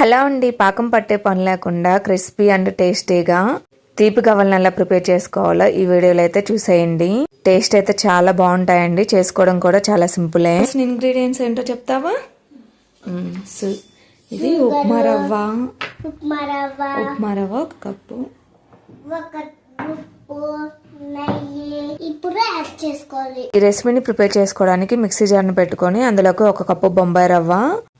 Hello అండి. పాకం పట్టే పని లేకుండా క్రిస్పీ అండ్ టేస్టీగా తీపి గవ్వలను ఎలా ప్రిపేర్ చేసుకోవాలో ఈ వీడియోలో అయితే చూసేయండి. టేస్ట్ అయితే చాలా బాగుంటాయండి. చేసుకోవడం కూడా చాలా సింపులే. ఇంగ్రీడియంట్స్ ఏంటో చెప్తావా? ఇది ఉప్మా రవ్వ. ఉప్మా రవ్వ. ఉప్మా రవ్వ ఒక కప్పు. ఈ రెసిపీని ప్రిపేర్ చేసుకోవడానికి మిక్సీ జార్ని పెట్టుకొని అందులోకి ఒక కప్పు బొంబాయి రవ్వ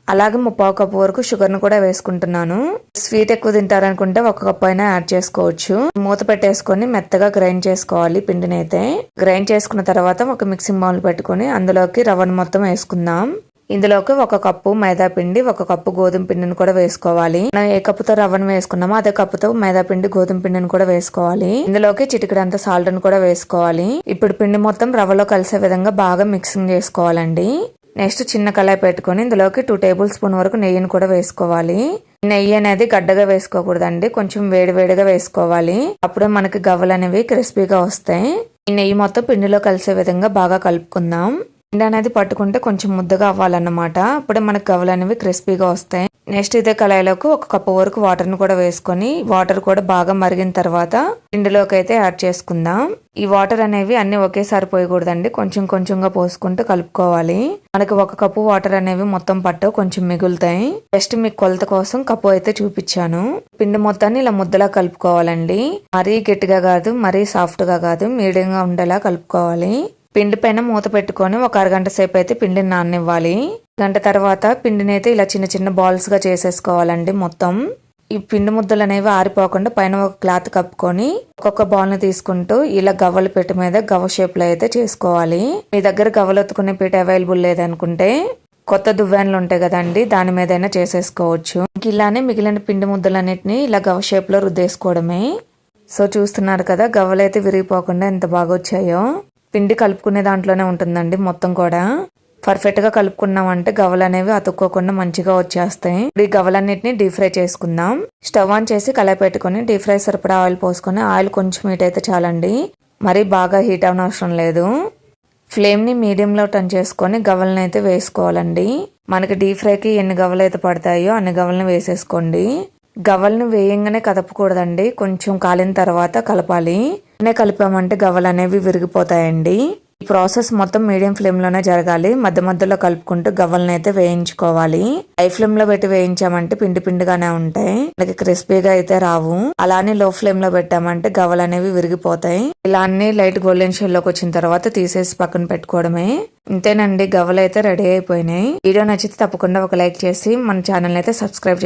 అలాగే ముప్పావు కప్పు వరకు షుగర్ను కూడా వేసుకుంటున్నాను. స్వీట్ ఎక్కువ తింటారనుకుంటే ఒక కప్పు అయినా యాడ్ చేసుకోవచ్చు. మూత పెట్టేసుకొని మెత్తగా గ్రైండ్ చేసుకోవాలి పిండిని అయితే. గ్రైండ్ చేసుకున్న తర్వాత ఒక మిక్సింగ్ బౌల్ పెట్టుకొని అందులోకి రవ్వను మొత్తం వేసుకుందాం. ఇందులోకి ఒక కప్పు మైదా పిండి ఒక కప్పు గోధుమ పిండిని కూడా వేసుకోవాలి. మనం ఏ కప్పుతో రవ్వను వేసుకున్నామో అదే కప్పుతో మైదా పిండి గోధుమ పిండిని కూడా వేసుకోవాలి. ఇందులోకి చిటికడంత సాల్ట్ కూడా వేసుకోవాలి. ఇప్పుడు పిండి మొత్తం రవ్వలో కలిసే విధంగా బాగా మిక్సింగ్ చేసుకోవాలండి. నెక్స్ట్ చిన్న కళాయి పెట్టుకొని ఇందులోకి టూ టేబుల్ స్పూన్ వరకు నెయ్యిని కూడా వేసుకోవాలి. నెయ్యి అనేది గడ్డగా వేసుకోకూడదండి. కొంచెం వేడి వేడిగా వేసుకోవాలి. అప్పుడే మనకి గవ్వలు అనేవి క్రిస్పీగా వస్తాయి. ఈ నెయ్యి మొత్తం పిండిలో కలిసే విధంగా బాగా కలుపుకుందాం. పిండి అనేది పట్టుకుంటే కొంచెం ముద్దగా అవ్వాలన్నమాట. అప్పుడే మనకు గవ్వలు అనేవి క్రిస్పీగా వస్తాయి. నెక్స్ట్ ఇదే కళాయిలోకి ఒక కప్పు వరకు వాటర్ను కూడా వేసుకొని వాటర్ కూడా బాగా మరిగిన తర్వాత పిండిలోకి అయితే యాడ్ చేసుకుందాం. ఈ వాటర్ అనేవి అన్ని ఒకేసారి పోయకూడదండి. కొంచెం కొంచెంగా పోసుకుంటూ కలుపుకోవాలి. మనకి ఒక కప్పు వాటర్ అనేవి మొత్తం పట్టవు కొంచెం మిగులుతాయి. జస్ట్ మీకు కొలత కోసం కప్పు అయితే చూపించాను. పిండి మొత్తాన్ని ఇలా ముద్దలా కలుపుకోవాలండి. మరీ గట్టిగా కాదు మరీ సాఫ్ట్గా కాదు మీడియంగా ఉండేలా కలుపుకోవాలి. పిండి పైన మూత పెట్టుకొని ఒక అరగంట సేపు అయితే పిండిని నాననివ్వాలి. గంట తర్వాత పిండిని అయితే ఇలా చిన్న చిన్న బాల్స్గా చేసేసుకోవాలండి మొత్తం. ఈ పిండి ముద్దలు అనేవి ఆరిపోకుండా పైన ఒక క్లాత్ కప్పుకొని ఒక్కొక్క బాల్ని తీసుకుంటూ ఇలా గవ్వల పీట మీద గవ్వ షేప్లో అయితే చేసుకోవాలి. మీ దగ్గర గవ్వలు ఎత్తుకునే పీట అవైలబుల్ లేదనుకుంటే కొత్త దువ్వాన్లు ఉంటాయి కదండి దాని మీదైనా చేసేసుకోవచ్చు. ఇంక ఇలానే మిగిలిన పిండి ముద్దలన్నిటిని ఇలా గవ్వ షేప్లో రుద్దేసుకోవడమే. సో చూస్తున్నారు కదా గవ్వలు అయితే విరిగిపోకుండా ఎంత బాగా వచ్చాయో పిండి కలుపుకునే దాంట్లోనే ఉంటుందండి మొత్తం కూడా. పర్ఫెక్ట్గా కలుపుకున్నామంటే గవలనేవి అనేవి అతుక్కోకుండా మంచిగా వచ్చేస్తాయి. ఈ గవ్వలన్నిటిని డీప్ ఫ్రై చేసుకుందాం. స్టవ్ ఆన్ చేసి కళాయి పెట్టుకుని డీప్ ఫ్రై సరిపడా ఆయిల్ పోసుకొని ఆయిల్ కొంచెం హీట్ అయితే చాలండి. మరీ బాగా హీట్ అవనవసరం లేదు. ఫ్లేమ్ని మీడియంలో టర్న్ చేసుకొని గవ్వలను అయితే వేసుకోవాలండి. మనకి డీప్ ఫ్రైకి ఎన్ని గవ్వలు అయితే పడతాయో అన్ని గవ్వలను వేసేసుకోండి. గవలను వేయంగానే కదపకూడదండి. కొంచెం కాలిన తర్వాత కలపాలి. అనే కలిపామంటే గవ్వలు అనేవి విరిగిపోతాయండి. ఈ ప్రాసెస్ మొత్తం మీడియం ఫ్లేమ్లోనే జరగాలి. మధ్య మధ్యలో కలుపుకుంటూ గవ్వలను అయితే వేయించుకోవాలి. హై ఫ్లేమ్లో పెట్టి వేయించామంటే పిండి పిండిగానే ఉంటాయి. మనకి క్రిస్పీగా అయితే రావు. అలానే లో ఫ్లేమ్లో పెట్టామంటే గవ్వలు అనేవి విరిగిపోతాయి. ఇలా అన్ని లైట్ గోల్డెన్ షేడ్లోకి వచ్చిన తర్వాత తీసేసి పక్కన పెట్టుకోవడమే. ఇంతేనండి. గవ్వలు అయితే రెడీ అయిపోయినాయి. వీడియో నచ్చితే తప్పకుండా ఒక లైక్ చేసి మన ఛానల్ అయితే సబ్స్క్రైబ్